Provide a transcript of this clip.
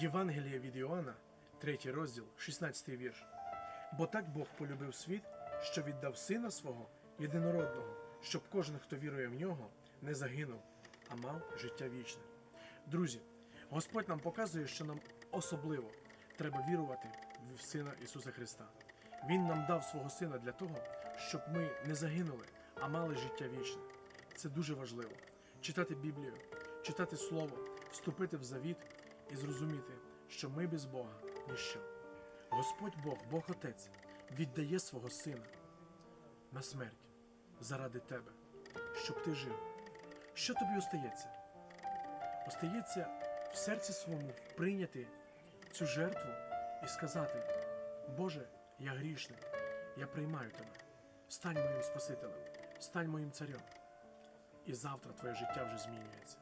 Євангеліє від Іоанна, 3 розділ, 16 вірш. Бо так Бог полюбив світ, що віддав сина свого єдинородного, щоб кожен, хто вірує в нього, не загинув, а мав життя вічне. Друзі, Господь нам показує, що нам особливо треба вірувати в Сина Ісуса Христа. Він нам дав свого Сина для того, щоб ми не загинули, а мали життя вічне. Це дуже важливо. Читати Біблію, читати Слово, вступити в завіт і зрозуміти, що ми без Бога ніщо. Господь Бог, Бог Отець, віддає свого Сина на смерть заради тебе, щоб ти жив. Що тобі остається? Остається в серці своєму прийняти цю жертву і сказати: Боже, я грішний, я приймаю тебе. Стань моїм Спасителем, стань моїм царем. І завтра твоє життя вже змінюється.